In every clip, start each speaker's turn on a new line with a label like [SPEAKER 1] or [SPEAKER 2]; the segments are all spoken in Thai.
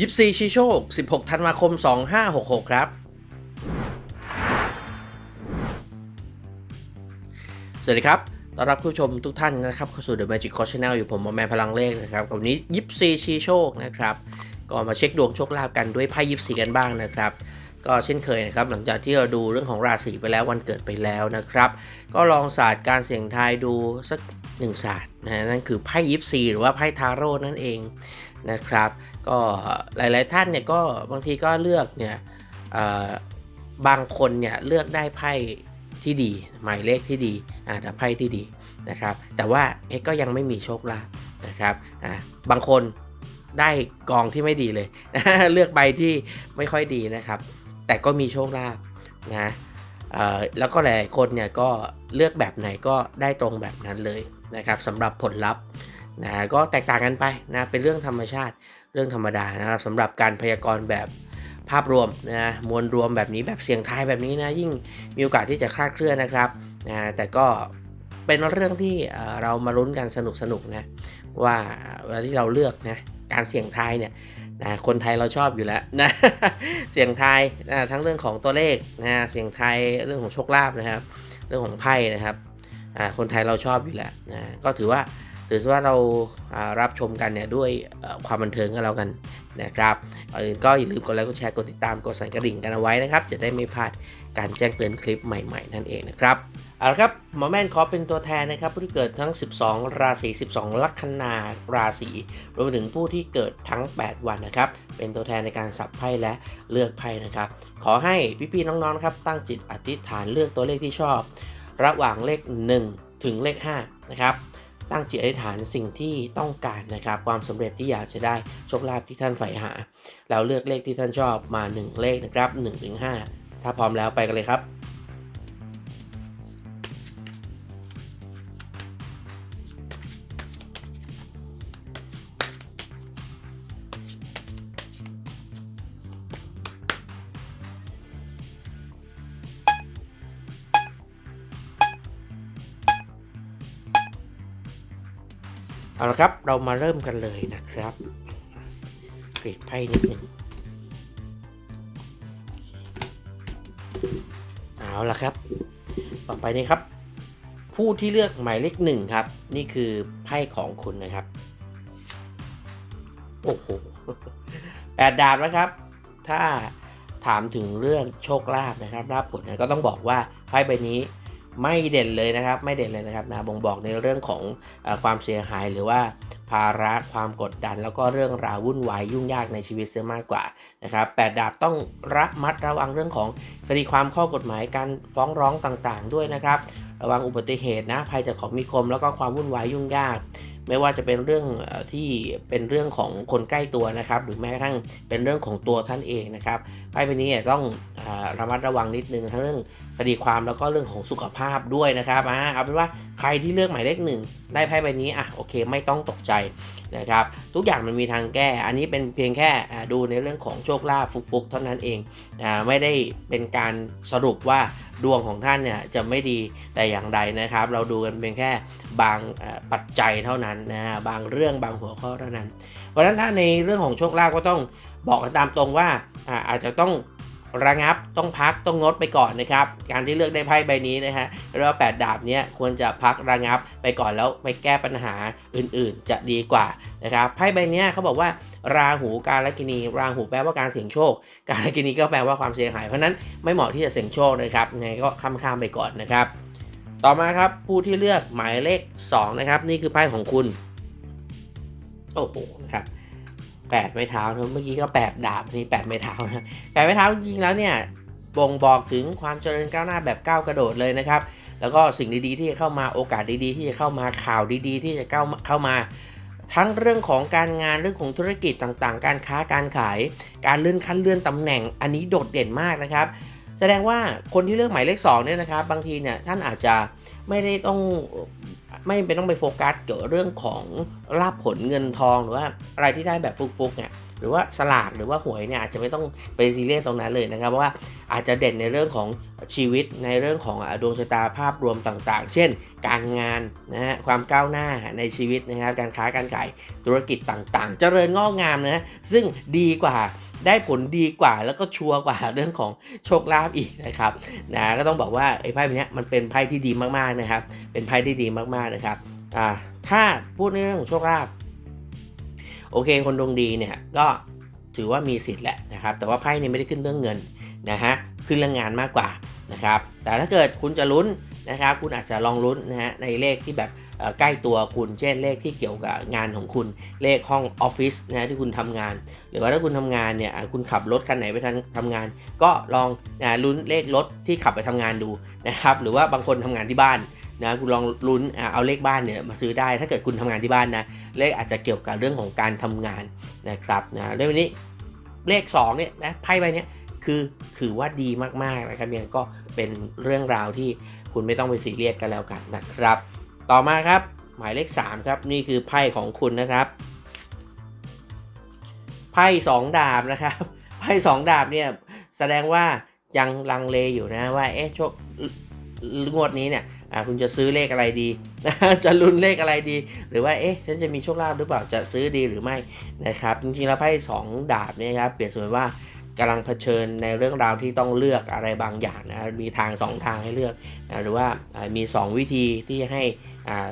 [SPEAKER 1] ยิปซีชิโชค 16 ธันวาคม 2566 ครับ สวัสดีครับ ต้อนรับผู้ชมทุกท่านนะครับ เข้าสู่ The Magic Coach Channel อยู่ผมมอแมนพลังเลขนะครับวันนี้ยิปซีชีโชคนะครับ ก็มาเช็คดวงโชคลาภกันด้วยไพ่ยิปซีกันบ้างนะครับ ก็เช่นเคยนะครับ หลังจากที่เราดูเรื่องของราศีไปแล้ววันเกิดไปแล้วนะครับ ก็ลองศาสตร์การเสี่ยงทายดูสักหนึ่งศาสตร์นะฮะนั่นคือไพ่ยิปซีหรือว่าไพ่ทาโร่นั่นเอง นะครับ ก็หลายๆท่านเนี่ยก็บางทีก็เลือกเนี่ยบางคนเนี่ยเลือกได้ไพ่ที่ดี หมายเลขที่ดีอ่าแต่ไพ่ที่ดีนะครับ แต่ว่าเอ๊ะก็ยังไม่มีโชคลาภนะครับอ่าบางคนได้กองที่ไม่ดีเลยเลือกใบที่ไม่ค่อยดีนะครับ แต่ก็มีโชคลาภนะแล้วก็หลายๆคนเนี่ยก็เลือกแบบไหนก็ได้ตรงแบบนั้นเลยนะครับสำหรับผลลัพธ์ นะก็แตกต่างกันไปนะเป็นเรื่องธรรมชาติเรื่องธรรมดานะครับสำหรับการพยากรณ์แบบภาพรวมนะมวลรวมแบบนี้แบบเสียงทายแบบนี้นะยิ่งมีโอกาสที่จะคลาดเคลื่อนนะครับนะแต่ก็เป็นเรื่องที่เรามาลุ้นกันสนุกๆนะว่าเวลาที่เราเลือกนะการเสี่ยงทายเนี่ยนะคนไทยเราชอบอยู่แล้วนะเสียงทายนะทั้งเรื่องของตัวเลขนะเสียงทายเรื่องของโชคลาภนะครับ เรื่องของไพ่นะครับคนไทยเราชอบอยู่แล้วนะก็ถือว่า ถือว่าเรารับชมกันเนี่ยด้วยความบันเทิงกันแล้วกันนะครับก็อย่าลืมกดไลค์กดแชร์กดติดตามกดสั่นกระดิ่งกันเอาไว้นะครับ จะได้ไม่พลาดการแจ้งเตือนคลิปใหม่ๆ นั่นเองนะครับเอาละครับหมอแม่นขอเป็นตัวแทนนะครับผู้ที่เกิดทั้ง 12 ราศี 12 ลัคนาราศีรวมถึงผู้ที่เกิดทั้ง 8 วันนะครับ เป็นตัวแทนในการสับไพ่และเลือกไพ่นะครับ ขอให้พี่ๆน้องๆครับตั้งจิตอธิษฐานเลือกตัวเลขที่ชอบ ระหว่างเลข 1 ถึงเลข5นะครับ ตั้งจิตอธิษฐานสิ่งที่ต้องการนะครับ ความสำเร็จที่อยากจะได้โชคลาภที่ท่านใฝ่หา แล้วเลือกเลขที่ท่านชอบมา 1 เลขนะครับ1ถึง5ถ้าพร้อมแล้วไปกันเลยครับ เอาละครับ เรามาเริ่มกันเลยนะครับกรีดไพ่นิดหนึ่งเอาละครับ ต่อไปนี้ครับ ผู้ที่เลือกหมายเลขหนึ่งครับ นี่คือไพ่ของคุณนะครับ โอ้โหแปดดาบแล้วครับ ถ้าถามถึงเรื่องโชคลาภนะครับลาภผลนะก็ต้องบอกว่าไพ่ใบนี้ ไม่เด่นเลยนะครับ ไม่เด่นเลยนะครับนะบ่งบอกในเรื่องของอความเสียหายหรือว่าภาระความกดดัน แล้วก็เรื่องราววุ่นวายยุ่งยากในชีวิตเสียมากกว่านะครับแปดดาบต้องระมัดระวังเรื่องของคดีความข้อกฎหมายการฟ้องร้องต่างๆ ด้วยนะครับ ระวังอุบัติเหตุนะภัยจากของมีคมแล้วก็ความวุ่นวายยุ่งยาก ไม่ว่าจะเป็นเรื่องที่เป็นเรื่องของคนใกล้ตัวนะครับ หรือแม้กระทั่งเป็นเรื่องของตัวท่านเองนะครับไพ่ใบนี้ต้องอาระมัดระวังนิดนึงทั้งเรื่องคดีความแล้วก็เรื่องของสุขภาพด้วยนะครับเอาเป็นว่า ใครที่เลือกหมายเลขหนึ่งได้ไพ่ใบนี้อะโอเค ไม่ต้องตกใจนะครับทุกอย่างมันมีทางแก้ อันนี้เป็นเพียงแค่ดูในเรื่องของโชคลาภฟุกๆเท่านั้นเองอ่าไม่ได้เป็นการสรุปว่าดวงของท่านเนี่ยจะไม่ดีแต่อย่างใดนะครับ เราดูกันเพียงแค่บางปัจจัยเท่านั้นนะฮะบางเรื่องบางหัวข้อเท่านั้น เพราะฉะนั้นถ้าในเรื่องของโชคลาภก็ต้องบอกกันตามตรงว่าอาจจะต้อง ระงับต้องพักต้องงดไปก่อนนะครับ การที่เลือกได้ไพ่ใบนี้นะฮะเรียกว่าแปดดาบเนี้ยควรจะพักระงับไปก่อนแล้วไปแก้ปัญหาอื่นๆ จะดีกว่านะครับไพ่ใบนี้เขาบอกว่า ราหูการลกินี ราหูแปลว่าการเสี่ยงโชค การลกินีก็แปลว่าความเสียหายเพราะนั้นไม่เหมาะที่จะเสี่ยงโชคนะครับไงก็ข้ามๆไปก่อนนะครับ ต่อมาครับผู้ที่เลือกหมายเลข2นะครับนี่คือไพ่ของคุณโอ้โหนะครับ แปดไม้เท้านะเมื่อกี้ก็แปดดาบนี่แปดไม้เท้านะแปดไม้เท้าจริงๆแล้วเนี่ยบ่งบอกถึงความเจริญก้าวหน้าแบบก้าวกระโดดเลยนะครับ แล้วก็สิ่งดีๆที่จะเข้ามาโอกาสดีๆ ที่จะเข้ามาข่าวดีๆ ที่จะเข้ามาเข้ามา ทั้งเรื่องของการงานเรื่องของธุรกิจต่างๆ การค้าการขาย การเลื่อนขั้นเลื่อนตำแหน่ง อันนี้โดดเด่นมากนะครับ แสดงว่าคนที่เลือกหมายเลข2เนี่ยนะครับ บางทีเนี่ยท่านอาจจะไม่ได้ต้อง ไม่เป็นต้องไปโฟกัสเกี่ยวกับเรื่องของลาบผลเงินทองหรือว่าอะไรที่ได้แบบฟุกๆเนี่ย หรือว่าสลากหรือว่าหวยเนี่ยอาจจะไม่ต้องไปซีเรียสตรงนั้นเลยนะครับเพราะว่าอาจจะเด่นในเรื่องของชีวิตในเรื่องของดวงชะตาภาพรวมต่างๆ เช่น การงานนะฮะความก้าวหน้าในชีวิตนะครับการค้าการขายธุรกิจต่างๆ เจริญงอกงามนะซึ่งดีกว่าได้ผลดีกว่าแล้วก็ชัวร์กว่าเรื่องของโชคลาภอีกนะครับนะก็ต้องบอกว่าไอ้ไพ่ใบเนี้ยมันเป็นไพ่ที่ดีมากๆนะครับ เป็นไพ่ที่ดีมากๆนะครับอ่าถ้าพูดในเรื่องของโชคลาภ โอเค คนดวงดีเนี่ยก็ถือว่ามีสิทธิ์แหละนะครับ แต่ว่าไพ่เนี่ยไม่ได้ขึ้นเรื่องเงินนะฮะขึ้นเรื่องงานมากกว่านะครับ แต่ถ้าเกิดคุณจะลุ้นนะครับ คุณอาจจะลองลุ้นนะฮะในเลขที่แบบใกล้ตัวคุณ เช่นเลขที่เกี่ยวกับงานของคุณ เลขห้องออฟฟิศนะฮะที่คุณทำงาน หรือว่าถ้าคุณทำงานเนี่ยคุณขับรถคันไหนไปทำงาน ก็ลองนะลุ้นเลขรถที่ขับไปทำงานดูนะครับ หรือว่าบางคนทำงานที่บ้าน นะคุณลองลุ้นเอาเลขบ้านเนี่ยมาซื้อได้ถ้าเกิดคุณทำงานที่บ้านนะเลขอาจจะเกี่ยวกับเรื่องของการทำงานนะครับนะเรื่องนี้เลข2เนี่ยนะไพ่ใบนี้คือถือว่าดีมากๆนะครับเนี่ยก็เป็นเรื่องราวที่คุณไม่ต้องไปซีเรียสกันแล้วกันนะครับ ต่อมาครับหมายเลข 3 ครับ นี่คือไพ่ของคุณนะครับ ไพ่สองดาบนะครับไพ่สองดาบเนี่ยแสดงว่ายังลังเลอยู่นะว่าเอ๊ะโชคงวดนี้เนี่ย อ่าคุณจะซื้อเลขอะไรดีจะลุ้นเลขอะไรดี หรือว่าเอ๊ะฉันจะมีโชคลาภหรือเปล่าจะซื้อดีหรือไม่นะครับจริงๆแล้วไพ่สองดาบเนี่ยครับเปรียบเสมือนว่ากำลังเผชิญในเรื่องราวที่ต้องเลือกอะไรบางอย่างนะมีทางสองทางให้เลือกนะหรือว่ามี 2 วิธีที่ให้อ่า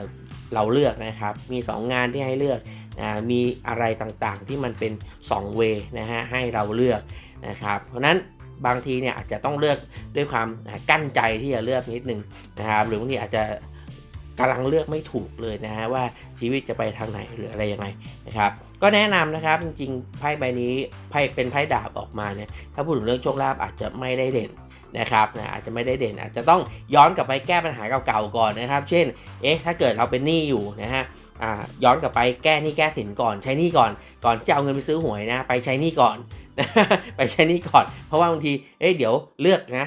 [SPEAKER 1] เราเลือกนะครับ มี 2 งานที่ให้เลือกอ่ามีอะไรต่างๆที่มันเป็น 2 เวนะฮะให้เราเลือกนะครับ เพราะนั้น บางทีเนี่ยอาจจะต้องเลือกด้วยความกั้นใจที่จะเลือกนิดนึงนะครับหรือบางทีอาจจะกำลังเลือกไม่ถูกเลยนะฮะว่าชีวิตจะไปทางไหนหรืออะไรยังไงนะครับก็แนะนำนะครับจริงๆไพ่ใบนี้ไพ่เป็นไพ่ดาบออกมาเนี่ยถ้าพูดถึงเรื่องโชคลาภอาจจะไม่ได้เด่นนะครับนะอาจจะไม่ได้เด่นอาจจะต้องย้อนกลับไปแก้ปัญหาเก่าๆก่อนนะครับ เช่นเอ๊ะถ้าเกิดเราเป็นหนี้อยู่นะฮะย้อนกลับไปแก้หนี้แก้สินก่อนใช้หนี้ก่อนก่อนที่จะเอาเงินไปซื้อหวยนะไปใช้หนี้ก่อนไปใช้นี้ก่อน เพราะว่าบางที เอ้ยเดี๋ยวเลือกนะ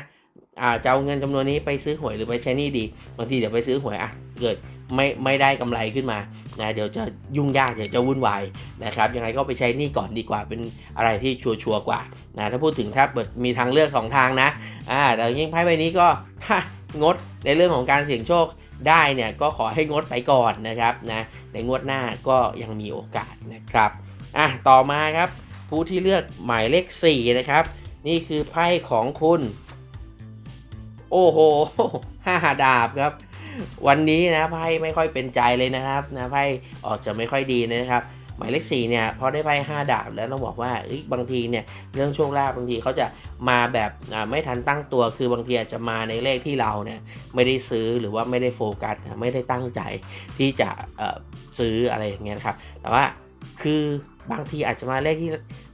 [SPEAKER 1] อาจะเอาเงินจำนวนนี้ไปซื้อหวยหรือไปใช้นี้ดี บางทีเดี๋ยวไปซื้อหวยอะเกิดไม่ไม่ได้กำไรขึ้นมานะเดี๋ยวจะยุ่งยากเดี๋ยวจะวุ่นวายนะครับยังไงก็ไปใช้นี้ก่อนดีกว่าเป็นอะไรที่ชัวร์ๆกว่านะถ้าพูดถึงถ้าเปิดมีทางเลือกสองทางนะอ่าแต่ยิ่งไพ่ใบนี้ก็ถ้างดในเรื่องของการเสี่ยงโชคได้เนี่ยก็ขอให้งดไปก่อนนะครับนะในงวดหน้าก็ยังมีโอกาสนะครับอะต่อมาครับ ผู้ที่เลือกหมายเลข 4 นะครับ นี่คือไพ่ของคุณ โอ้โหห้าดาบครับ วันนี้นะไพ่ไม่ค่อยเป็นใจเลยนะครับนะไพ่ออกจะไม่ค่อยดีนะครับ หมายเลข4เนี่ยพอได้ไพ่5ดาบแล้วต้องบอกว่าบางทีเนี่ยเรื่องโชคลาภบางทีเขาจะมาแบบไม่ทันตั้งตัวคือบางทีอาจจะมาในเลขที่เราเนี่ยไม่ได้ซื้อหรือว่าไม่ได้โฟกัสไม่ได้ตั้งใจที่จะซื้ออะไรอย่างเงี้ยครับแต่ว่าคือ บางทีอาจจะมาเลขที่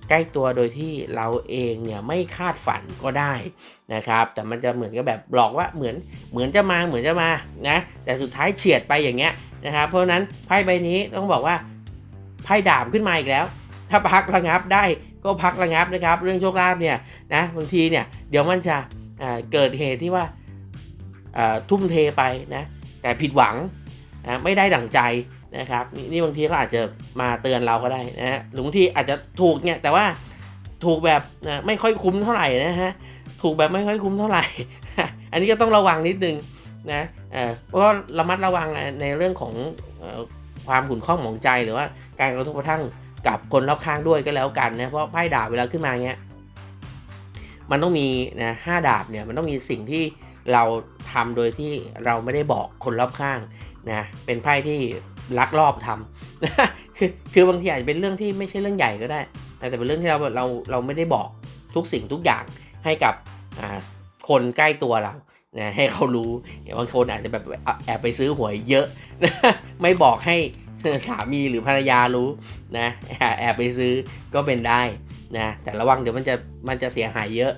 [SPEAKER 1] ใกล้ตัวโดยที่เราเองเนี่ยไม่คาดฝันก็ได้นะครับ แต่มันจะเหมือนกับแบบหลอกว่าเหมือนเหมือนจะมาเหมือนจะมานะแต่สุดท้ายเฉียดไปอย่างเงี้ยนะครับ เพราะนั้นไพ่ใบนี้ต้องบอกว่าไพ่ดาบขึ้นมาอีกแล้ว ถ้าพักระงับได้ก็พักระงับนะครับ เรื่องโชคลาภเนี่ยนะบางทีเนี่ยเดี๋ยวมันจะเกิดเหตุที่ว่าทุ่มเทไปนะแต่ผิดหวังนะไม่ได้ดั่งใจ นะครับนี่บางทีเขาอาจจะมาเตือนเราก็ได้นะฮะหรือบางทีอาจจะถูกเนี่ยแต่ว่าถูกแบบนะไม่ค่อยคุ้มเท่าไหร่นะฮะถูกแบบไม่ค่อยคุ้มเท่าไหร่ อันนี้ก็ต้องระวังนิดนึงนะเออเพราะระมัดระวังในเรื่องของอความขุ่นข้องหมองใจหรือว่าการกระทบกระทั่งกับคนรอบข้างด้วยก็แล้วกันนะเพราะไพ่ดาบเวลาขึ้นมาเงี้ยมันต้องมีนะห้าดาบเนี่ยมันต้องมีสิ่งที่เราทำโดยที่เราไม่ได้บอกคนรอบข้าง นะเป็นไพ่ที่ลักลอบทำคือคือบางทีอาจจะเป็นเรื่องที่ไม่ใช่เรื่องใหญ่ก็ได้ แต่เป็นเรื่องที่เราเราเราไม่ได้บอกทุกสิ่งทุกอย่างให้กับคนใกล้ตัวเรานะให้เขารู้อย่างบางคนอาจจะแบบแอบไปซื้อหวยเยอะไม่บอกให้สามีหรือภรรยารู้นะแอบไปซื้อก็เป็นได้นะแต่ระวังเดี๋ยวมันจะมันจะเสียหายเยอะ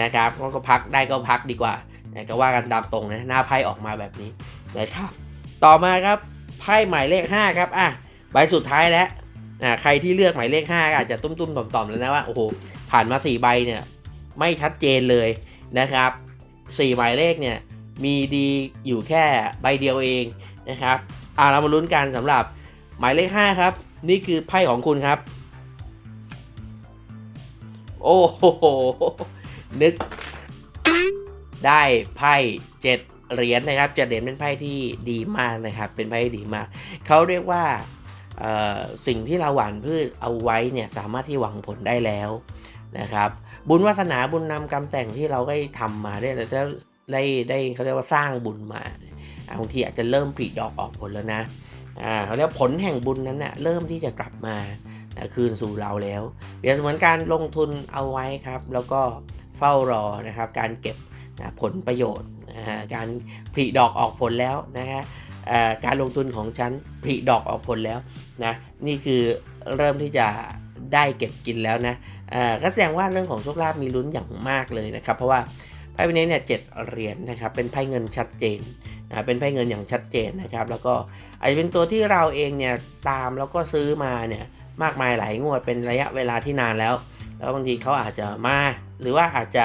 [SPEAKER 1] นะครับก็พักได้ก็พักดีกว่านะก็ว่ากันตามตรงนะหน้าไพ่ออกมาแบบนี้นะครับ ต่อมาครับไพ่หมายเลข 5 ครับอะใบสุดท้ายแล้วอะใครที่เลือกหมายเลข 5 อาจจะตุ้มๆต่อมๆแล้วนะว่าโอ้โหผ่านมา 4 ใบเนี่ยไม่ชัดเจนเลยนะครับ4หมายเลขเนี่ยมีดีอยู่แค่ใบเดียวเองนะครับอะเรามาลุ้นกันสำหรับหมายเลข 5 ครับ นี่คือไพ่ของคุณครับ โอ้โหนึกได้ไพ่เจ็ด เหรียญนะครับจ็ดเหรียญเป็นไพ่ที่ดีมากนะครับ เป็นไพ่ที่ดีมากเขาเรียกว่าสิ่งที่เราหว่านพืชเอาไว้เนี่ยสามารถที่หวังผลได้แล้วนะครับบุญวาสนาบุญนำกรรมแต่งที่เราได้ทำมาได้แล้วได้ได้เขาเรียกว่าสร้างบุญมาบางทีอาจจะเริ่มผลิดอกออกผลแล้วนะอ่าเขาเรียกว่าผลแห่งบุญนั้นนะ่ะเริ่มที่จะกลับมานะคืนสู่เราแล้วเปรียบเสมือนการลงทุนเอาไว้ครับ แล้วก็เฝ้ารอนะครับ การเก็บนะผลประโยชน์ การผลิดอกออกผลแล้วนะฮะการลงทุนของฉันผลิดอกออกผลแล้วนะนี่คือเริ่มที่จะได้เก็บกินแล้วนะก็แสดงว่าเรื่องของโชคลาภมีลุ้นอย่างมากเลยนะครับ เพราะว่าไพ่ใบนี้เนี่ยเจ็ดเหรียญนะครับเป็นไพ่เงินชัดเจนนะเป็นไพ่เงินอย่างชัดเจนนะครับ แล้วก็อาจจะเป็นตัวที่เราเองเนี่ยตามแล้วก็ซื้อมาเนี่ยมากมายหลายงวดเป็นระยะเวลาที่นานแล้ว แล้วบางทีเขาอาจจะมาหรือว่าอาจจะ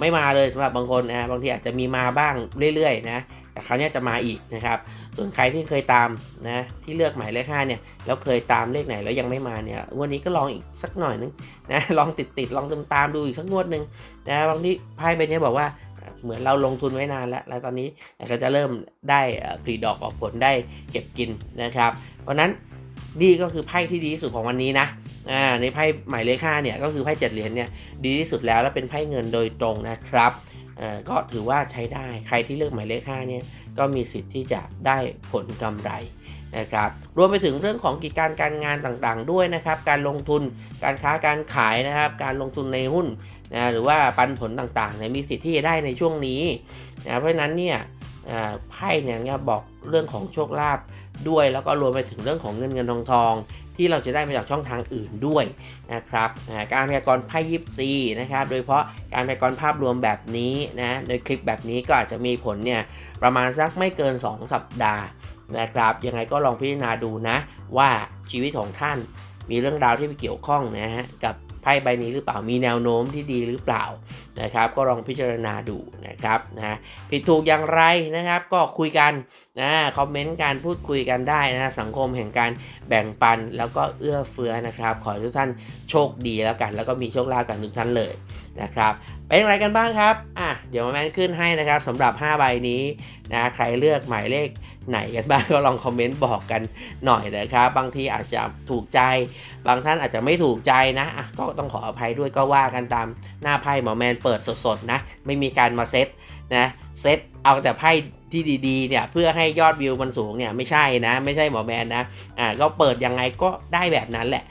[SPEAKER 1] ไม่มาเลยสำหรับบางคนนะบางทีอาจจะมีมาบ้างเรื่อยๆนะแต่คราวเนี้ยจะมาอีกนะครับ ส่วนใครที่เคยตามนะที่เลือกหมายเลขห้าเนี่ยแล้วเคยตามเลขไหนแล้วยังไม่มาเนี่ยวันนี้ก็ลองอีกสักหน่อยนึงนะลองติดติดๆลองตามตามๆดูอีกสักงวดหนึ่งนะบางทีไพ่ใบนี้บอกว่าเหมือนเราลงทุนไว้นานแล้ว แล้วตอนนี้ก็จะเริ่มได้ผลิดอกออกผลได้เก็บกินนะครับ เพราะนั้น นี่ก็คือไพ่ที่ดีที่สุดของวันนี้นะอ่าในไพ่หมายเลขห้าเนี่ยก็คือไพ่เจ็ดเหรียญเนี่ยดีที่สุดแล้วและเป็นไพ่เงินโดยตรงนะครับเอ่อก็ถือว่าใช้ได้ใครที่เลือกหมายเลขห้าเนี่ยก็มีสิทธิ์ที่จะได้ผลกำไรนะครับรวมไปถึงเรื่องของกิจการการงานต่างๆด้วยนะครับ การลงทุนการค้าการขายนะครับ การลงทุนในหุ้นนะหรือว่าปันผลต่างๆเนี่ยมีสิทธิ์ที่จะได้ในช่วงนี้นะเพราะฉะนั้นเนี่ย ไพ่เนี่ยบอกเรื่องของโชคลาภด้วย แล้วก็รวมไปถึงเรื่องของเงินเงินทองทอง ที่เราจะได้มาจากช่องทางอื่นด้วยนะครับการพยากรณ์ไพ่ยิปซีนะครับโดยเฉพาะการพยากรณ์ภาพรวมแบบนี้นะโดยคลิปแบบนี้ก็อาจจะมีผลเนี่ยประมาณสักไม่เกิน 2 สัปดาห์นะครับยังไงก็ลองพิจารณาดูนะว่าชีวิตของท่านมีเรื่องราวที่ไปเกี่ยวข้องนะฮะกับ ไพ่ใบนี้หรือเปล่ามีแนวโน้มที่ดีหรือเปล่านะครับ ก็ลองพิจารณาดูนะครับนะผิดถูกอย่างไรนะครับ ก็คุยกันนะคอมเมนต์การพูดคุยกันได้นะสังคมแห่งการแบ่งปันแล้วก็เอื้อเฟื้อนะครับ ขอทุกท่านโชคดีแล้วกัน แล้วก็มีโชคลาภกันทุกท่านเลยนะครับเป็นอย่างไรกันบ้างครับอะเดี๋ยวมาแมนขึ้นให้นะครับสำหรับ 5 ใบนี้นะใครเลือกหมายเลข ไหนกันบ้างก็ลองคอมเมนต์บอกกันหน่อยนะครับ บางทีอาจจะถูกใจ บางท่านอาจจะไม่ถูกใจนะะก็ต้องขออภัยด้วยก็ว่ากันตามหน้าไพ่หมอแมนเปิดสดๆนะ ไม่มีการมาเซตนะเซตเอาแต่ไพ่ที่ดีๆเนี่ยเพื่อให้ยอดวิวมันสูงเนี่ยไม่ใช่นะ ไม่ใช่หมอแมนนะอ่าก็เปิดยังไงก็ได้แบบนั้นแหละ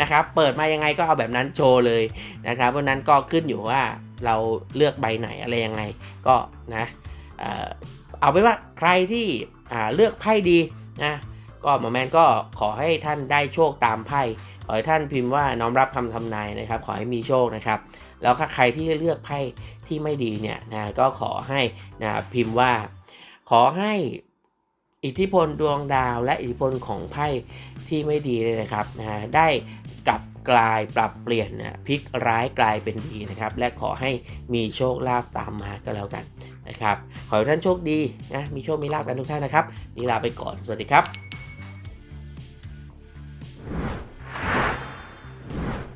[SPEAKER 1] นะครับเปิดมายังไงก็เอาแบบนั้นโชว์เลยนะครับเพราะฉะนั้นก็ขึ้นอยู่ว่าเราเลือกใบไหนอะไรยังไงก็นะ เอาเป็นว่าใครที่เลือกไพ่ดีนะก็หมอแมนก็ขอให้ท่านได้โชคตามไพ่ขอให้ท่านพิมพ์ว่าน้อมรับคำทำนายนะครับ ขอให้มีโชคนะครับ แล้วถ้าใครที่เลือกไพ่ที่ไม่ดีเนี่ยนะก็ขอให้นะพิมพ์ว่า ขอให้อิทธิพลดวงดาว และอิทธิพลของไพ่ที่ไม่ดีเลยนะครับนะได้กลับกลายปรับเปลี่ยนนะพลิกร้ายกลายเป็นดีนะครับ และขอให้มีโชคลาภตามมาก็แล้วกัน ครับ ขอให้ท่านโชคดีนะ มีโชค มีลาภกันทุกท่านนะครับ นี่ลาไปก่อน สวัสดีครับ